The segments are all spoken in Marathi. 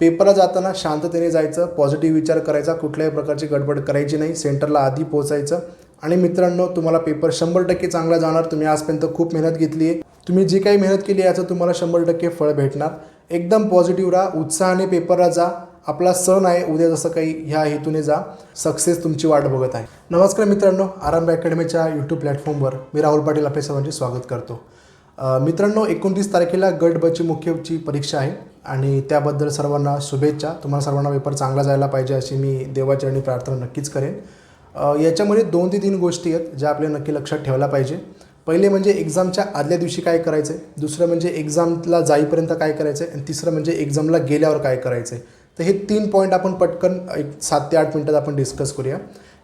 पेपरला जाताना शांततेने जायचं पॉझिटिव्ह विचार करायचा कुठल्याही प्रकारची गडबड करायची नाही सेंटरला आधी पोचायचं आणि मित्रांनो तुम्हाला पेपर शंभर टक्के चांगला जाणार तुम्ही आजपर्यंत खूप मेहनत घेतली आहे तुम्ही जी काही मेहनत केली याचं तुम्हाला शंभर टक्के फळ भेटणार. एकदम पॉझिटिव्ह राहा उत्साहाने पेपरला जा. आपला सण आहे उद्या जसं काही ह्या हेतूने जा. सक्सेस तुमची वाट बघत आहे. नमस्कार मित्रांनो आरंभ अकॅडमीच्या यूट्यूब प्लॅटफॉर्मवर मी राहुल पाटील आपल्या सर्वांचे स्वागत करतो. मित्रांनो एकोणतीस तारखेला गट बची मुख्यची परीक्षा आहे. आणि त्याबद्दल सर्वांना शुभेच्छा. तुम्हाला सर्वांना पेपर चांगला जायला पाहिजे अशी मी देवाचरणी प्रार्थना नक्कीच करेन. याच्यामध्ये दोन ते तीन गोष्टी आहेत ज्या आपल्याला नक्की लक्षात ठेवायला पाहिजे. पहिले म्हणजे एक्झामच्या आदल्या दिवशी काय करायचं आहे? दुसरं म्हणजे एक्झामला जाईपर्यंत काय करायचं आहे? आणि तिसरं म्हणजे एक्झामला गेल्यावर काय करायचं आहे? तर हे तीन पॉईंट आपण पटकन एक सात ते आठ मिनटात आपण डिस्कस करूया.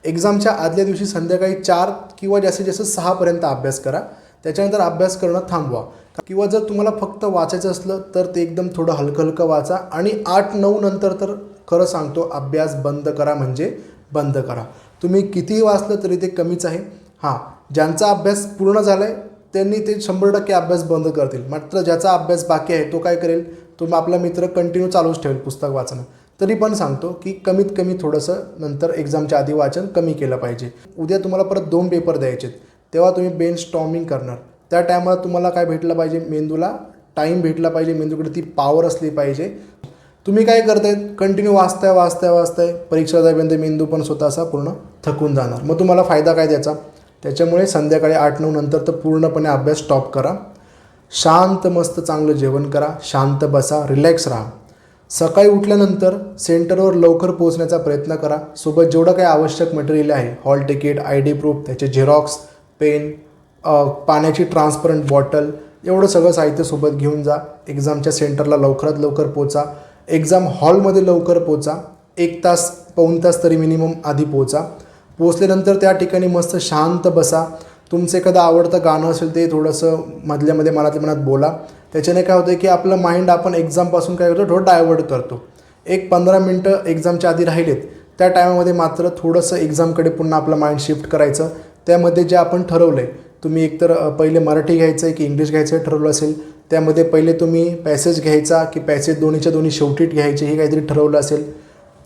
एक्झामच्या आदल्या दिवशी संध्याकाळी चार किंवा जास्तीत जास्त सहापर्यंत अभ्यास करा. त्याच्यानंतर अभ्यास करणं थांबवा. किंवा जर तुम्हाला फक्त वाचायचं असलं तर ते एकदम थोडं हलकं हलकं वाचा आणि आठ नऊ नंतर तर खरं सांगतो अभ्यास बंद करा म्हणजे बंद करा. तुम्ही कितीही वाचलं तरी ते कमीच आहे. हां ज्यांचा अभ्यास पूर्ण झाला आहे त्यांनी ते शंभर टक्के अभ्यास बंद करतील. मात्र ज्याचा अभ्यास बाकी आहे तो काय करेल? तो मग आपला मित्र कंटिन्यू चालूच ठेवेल पुस्तक वाचणं. तरी पण सांगतो की कमीत कमी थोडंसं नंतर एक्झामच्या आधी वाचन कमी केलं पाहिजे. उद्या तुम्हाला परत दोन पेपर द्यायचे आहेत तेव्हा तुम्ही बेन स्टॉमिंग करणार. त्या टायमाला तुम्हाला काय भेटलं पाहिजे मेंदूला? टाईम भेटला पाहिजे मेंदूकडे ती पॉवर असली पाहिजे. तुम्ही काय करताय? कंटिन्यू वाचताय वाचताय वाचताय. परीक्षा जाईपर्यंत मेंदू पण स्वतःचा पूर्ण थकून जाणार. मग तुम्हाला फायदा काय त्याचा? त्याच्यामुळे संध्याकाळी आठ नऊ नंतर तर पूर्णपणे अभ्यास स्टॉप करा. शांत मस्त चांगलं जेवण करा. शांत बसा रिलॅक्स राहा. सकाळी उठल्यानंतर सेंटरवर लवकर पोहोचण्याचा प्रयत्न करा. सोबत जेवढं काही आवश्यक मटेरियल आहे hall ticket I D proof त्याचे झेरॉक्स पेन पाण्याची ट्रान्सपरंट बॉटल एवढं सगळं साहित्य सोबत घेऊन जा. एक्झामच्या सेंटरला लवकरात लवकर पोचा. एक्झाम हॉलमध्ये लवकर पोचा. एक तास पाऊण तास तरी मिनिमम आधी पोचा. पोचल्यानंतर त्या ठिकाणी मस्त शांत बसा. तुमचं एखादं आवडतं गाणं असेल ते थोडंसं मधल्यामध्ये मनातल्या मनात बोला. त्याच्याने काय होतं की आपलं माइंड आपण एक्झामपासून काय करतो थोडं डायवर्ट करतो. एक पंधरा मिनटं एक्झामच्या आधी राहिलेत. त्या टायमामध्ये मात्र थोडंसं एक्झामकडे पुन्हा आपलं माइंड शिफ्ट करायचं. त्यामध्ये जे आपण ठरवलं आहे तुम्ही एकतर पहिले मराठी घ्यायचं आहे की इंग्लिश घ्यायचं आहे ठरवलं असेल त्यामध्ये पहिले तुम्ही पॅसेज घ्यायचा की पॅसेज दोन्हीच्या दोन्ही शेवटी घ्यायचे हे काहीतरी ठरवलं असेल.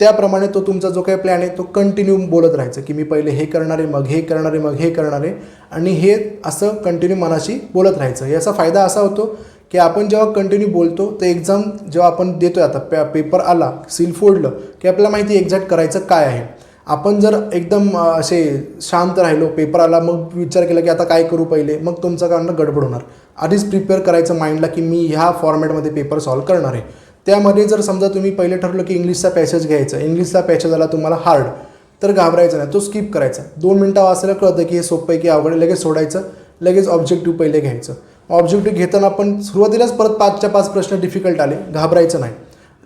त्याप्रमाणे तो तुमचा जो काही प्लॅन आहे तो कंटिन्यू बोलत राहायचं की मी पहिले हे करणार आहे मग हे करणार आहे मग हे करणार आहे आणि हे असं कंटिन्यू मनाशी बोलत राहायचं. याचा फायदा असा होतो की आपण जेव्हा कंटिन्यू बोलतो तर एक्झाम जेव्हा आपण देतो आता पे पेपर आला सील फोडलं की आपल्याला माहिती एक्झॅक्ट करायचं काय आहे. आपण जर एकदम असे शांत राहिलो पेपर आला मग विचार केला की आता काय करू पहिले मग तुमचं कारण गडबड होणार. आधीच प्रिपेअर करायचं माइंडला की मी ह्या फॉर्मॅटमध्ये पेपर सॉल्व करणार आहे. त्यामध्ये जर समजा तुम्ही पहिले ठरवलं की इंग्लिशचा पॅसेज घ्यायचा इंग्लिशचा पॅसेज आला तुम्हाला हार्ड तर घाबरायचं नाही तो स्किप करायचा. दोन मिनटं वाचायला कळतं की हे सोपं आहे की अवघड आहे, लगेच सोडायचं लगेच ऑब्जेक्टिव्ह पहिले घ्यायचं. ऑब्जेक्टिव्ह घेताना आपण सुरुवातीलाच परत पाचच्या पाच प्रश्न डिफिकल्ट आले घाबरायचं नाही.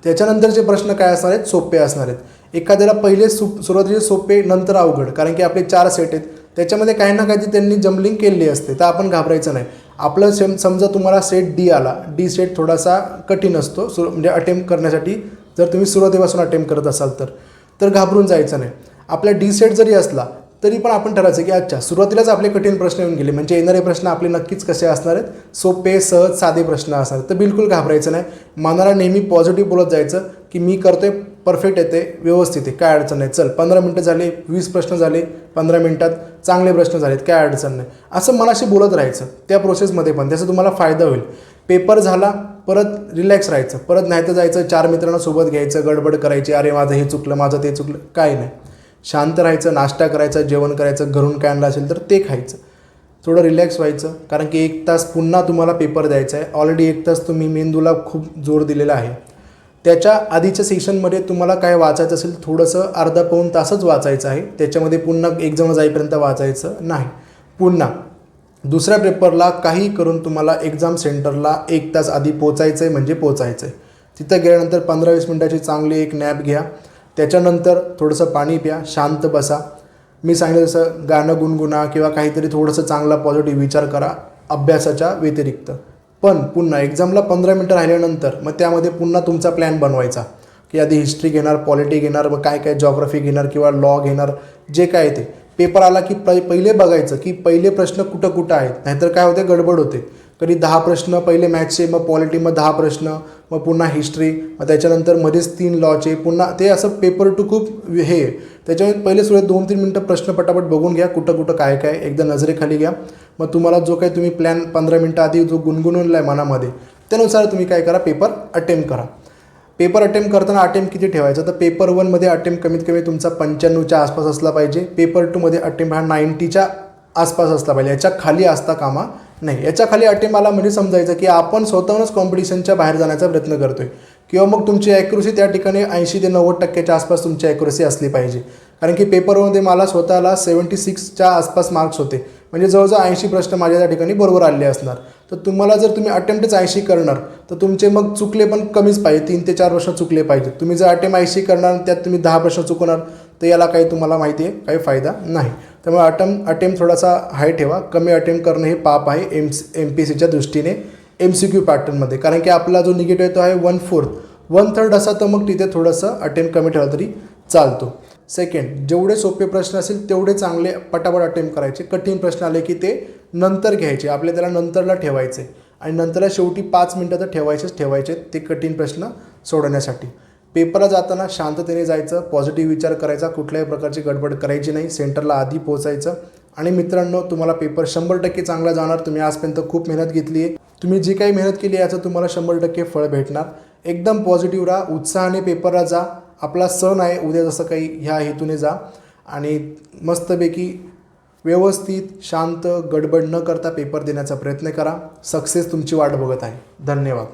त्याच्यानंतरचे प्रश्न काय असणार आहेत सोपे असणार आहेत. एखाद्याला पहिले सु सुरुवातीचे सोपे नंतर अवघड. कारण की आपले चार सेट आहेत. त्याच्यामध्ये काही ना काहीतरी त्यांनी जम्बलिंग केलेली असते. तर आपण घाबरायचं नाही. आपलं सेम समजा तुम्हाला सेट डी आला. डी सेट थोडासा कठीण असतो. सुर म्हणजे अटेम्प्ट करण्यासाठी जर तुम्ही सुरुवातीपासून अटेम्प्ट करत असाल तर. तर घाबरून जायचं नाही. आपला डी सेट जरी असला तरी पण आपण ठरायचं की अच्छा सुरुवातीलाच आपले कठीण प्रश्न येऊन गेले. म्हणजे येणारे प्रश्न आपले नक्कीच कसे असणार आहेत? सोपे सहज साधे प्रश्न असणार तर बिलकुल घाबरायचं नाही. मनाला नेहमी पॉझिटिव्ह बोलत जायचं की मी करतोय परफेक्ट येते व्यवस्थित आहे. काय अडचण नाही. चल पंधरा मिनटं झाले वीस प्रश्न झाले पंधरा मिनटात चांगले प्रश्न झालेत काय अडचण नाही. असं मनाशी बोलत राहायचं त्या प्रोसेसमध्ये पण. त्याचा तुम्हाला फायदा होईल. पेपर झाला परत रिलॅक्स राहायचं. परत नाही तर जायचं चार मित्रांना सोबत घ्यायचं गडबड करायची अरे माझं हे चुकलं माझं ते चुकलं. काय नाही. शांत राहायचं नाश्ता करायचा जेवण करायचं घरून काय आणलं असेल तर ते खायचं. थोडं रिलॅक्स व्हायचं कारण की एक तास पुन्हा तुम्हाला पेपर द्यायचा आहे. ऑलरेडी एक तास तुम्ही मेंदूला खूप जोर दिलेला आहे. त्याच्या आधीच्या सेशनमध्ये तुम्हाला काय वाचायचं असेल थोडंसं अर्धा पाऊण तासच वाचायचं आहे. त्याच्यामध्ये पुन्हा एक्झाम जाईपर्यंत वाचायचं नाही. पुन्हा दुसऱ्या पेपरला काही करून तुम्हाला एक्झाम सेंटरला एक तास आधी पोचायचं आहे म्हणजे पोचायचं आहे तिथं गेल्यानंतर पंधरा वीस मिनटाची चांगली एक नॅप घ्या. त्याच्यानंतर थोडंसं पाणी प्या शांत बसा. मी सांगितलं जसं गाणं गुणगुणा किंवा काहीतरी थोडंसं चांगला पॉझिटिव्ह विचार करा अभ्यासाच्या व्यतिरिक्त. पण पुन्हा एक्झामला पंधरा मिनटं राहिल्यानंतर मग त्यामध्ये पुन्हा तुमचा प्लॅन बनवायचा. की आधी हिस्ट्री घेणार पॉलिटी घेणार मग काय काय जॉग्रफी घेणार किंवा लॉ घेणार जे काय ते. पेपर आला की प पहिले बघायचं की पहिले प्रश्न कुठं कुठं आहेत. नाहीतर काय होते गडबड होते. कधी दहा प्रश्न पहिले मॅथ्सचे मग पॉलिटी मग दहा प्रश्न मग पुन्हा हिस्ट्री मग त्याच्यानंतर मध्येच तीन लॉचे पुन्हा ते असं पेपर टू खूप हे आहे. त्याच्यामुळे पहिले सुद्धा दोन तीन मिनटं प्रश्न पटापट बघून घ्या कुठं कुठं काय काय एकदा नजरेखाली घ्या. मग तुम्हाला जो काही तुम्ही प्लॅन पंधरा मिनटं आधी जो गुणगुणवला आहे मनामध्ये त्यानुसार तुम्ही काय करा पेपर अटेम्प्ट करा. पेपर अटेम्प्ट करताना अटेम्प्ट किती ठेवायचा? तर पेपर वनमध्ये अटेम्प्ट कमीत कमी तुमचा पंच्याण्णवच्या आसपास असला पाहिजे. पेपर टूमध्ये अटेम्प्ट हा नाईन्टीच्या आसपास असला पाहिजे. याच्या खाली असता कामा नाही याच्या खाली अटेम्प्ट आला म्हणजे समजायचं की आपण स्वतःहूनच कॉम्पिटिशनच्या बाहेर जाण्याचा प्रयत्न करतोय. किंवा मग तुमची ॲक्युरसी त्या ठिकाणी ऐंशी ते नव्वद टक्क्याच्या आसपास तुमची ॲक्युरसी असली पाहिजे. कारण की पेपरमध्ये मला स्वतःला सेवन्टी सिक्सच्या आसपास मार्क्स होते. म्हणजे जवळजवळ ऐंशी प्रश्न माझ्या त्या ठिकाणी बरोबर आले असणार. तर तुम्हाला जर तुम्ही अटेम्प्टच ऐंशी करणार तर तुमचे मग चुकले पण कमीच पाहिजे तीन ते चार प्रश्न चुकले पाहिजे तुम्ही जर अटेम्प ऐंशी करणार त्यात तुम्ही दहा प्रश्न चुकवणार तर याला काही तुम्हाला माहिती आहे काही फायदा नाही. त्यामुळे अटेम्प थोडासा हाय ठेवा. कमी अटेम्प्ट करणं हे पाप आहे एम एम पी सीच्या दृष्टीने एम सी क्यू पॅटर्नमध्ये कारण की आपला जो निगेटिव्ह आहे तो आहे वन फोर्थ वन थर्ड असा तर मग तिथे थोडंसं अटेम्प्ट कमी ठेवला तरी चालतो. सेकंड जेवढे सोपे प्रश्न असेल तेवढे चांगले पटापट अटेम्प्ट करायचे. कठीण प्रश्न आले की ते नंतर घ्यायचे. आपल्या त्याला नंतरला ठेवायचे. आणि नंतरला शेवटी पाच मिनटं तर ठेवायचेच ठेवायचे ते कठीण प्रश्न सोडवण्यासाठी. पेपरला जाताना शांततेने जायचं पॉझिटिव्ह विचार करायचा कुठल्याही प्रकारची गडबड करायची नाही. सेंटरला आधी पोहोचायचं. आणि मित्रांनो तुम्हाला पेपर शंभर टक्के चांगला जाणार. तुम्ही आजपर्यंत खूप मेहनत घेतली आहे तुम्ही जी काही मेहनत केली याचं तुम्हाला शंभर टक्के फळ भेटणार. एकदम पॉझिटिव्ह राहा. उत्साहाने पेपरला जा. आपला सण आहे उद्या जसं काही ह्या हेतूने जा. आणि मस्तपैकी व्यवस्थित शांत गडबड न करता पेपर देण्याचा प्रयत्न करा. सक्सेस तुमची वाट बघत आहे. धन्यवाद.